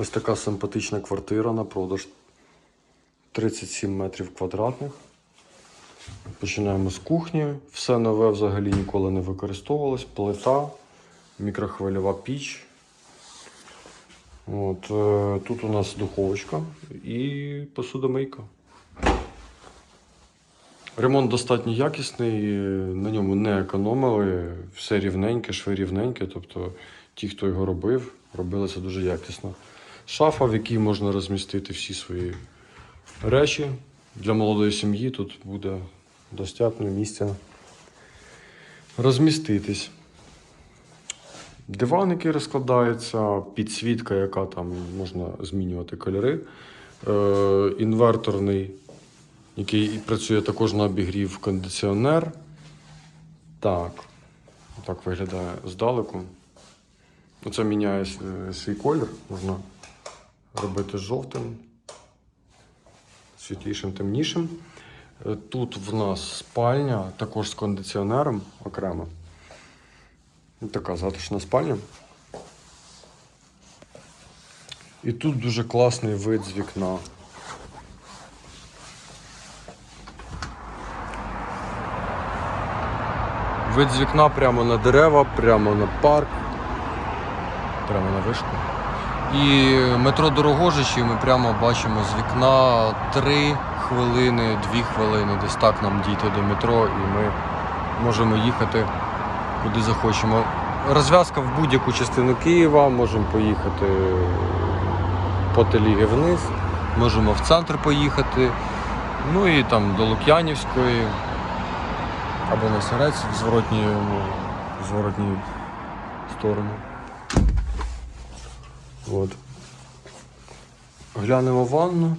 Ось така симпатична квартира на продаж 37 метрів квадратних. Починаємо з кухні. Все нове взагалі ніколи не використовувалось. Плита, мікрохвильова піч. От, е, тут у нас духовочка і посудомийка. Ремонт достатньо якісний, на ньому не економили, все рівненьке, шви рівненьке. Тобто ті, хто його робив, робили це дуже якісно. Шафа, в якій можна розмістити всі свої речі. Для молодої сім'ї тут буде достатньо місця розміститись. Диван, який розкладається, підсвітка, яка там можна змінювати кольори. Е, інверторний, який працює також на обігрів кондиціонер. Так, так виглядає здалеку. Оце міняє свій колір. Можна робити жовтим, світлішим, темнішим. Е, Тут в нас спальня, також з кондиціонером окремо. Така затишна спальня. І тут дуже класний вид з вікна. Вид з вікна прямо на дерева, прямо на парк, прямо на вишку. І метро Дорогожичі ми прямо бачимо з вікна 3 хвилини, 2 хвилини, десь так нам дійти до метро, і ми можемо їхати куди захочемо. Розв'язка в будь-яку частину Києва, можемо поїхати по Теліги вниз, можемо в центр поїхати, ну і там до Лук'янівської або на Сирець в зворотній, в зворотній сторону. От. Глянемо ванну.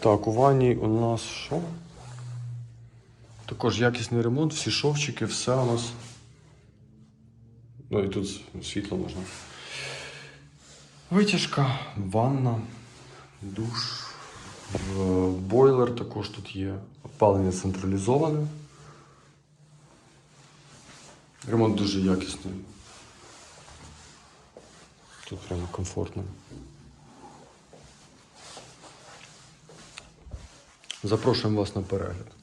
Так, у ванні у нас що? Також якісний ремонт, всі шовчики, все у нас. Ну і тут світло можна. Витяжка, ванна, душ, бойлер також тут є. Опалення централізоване. Ремонт дуже якісний. Тут прямо комфортно. Запрошуємо вас на перегляд.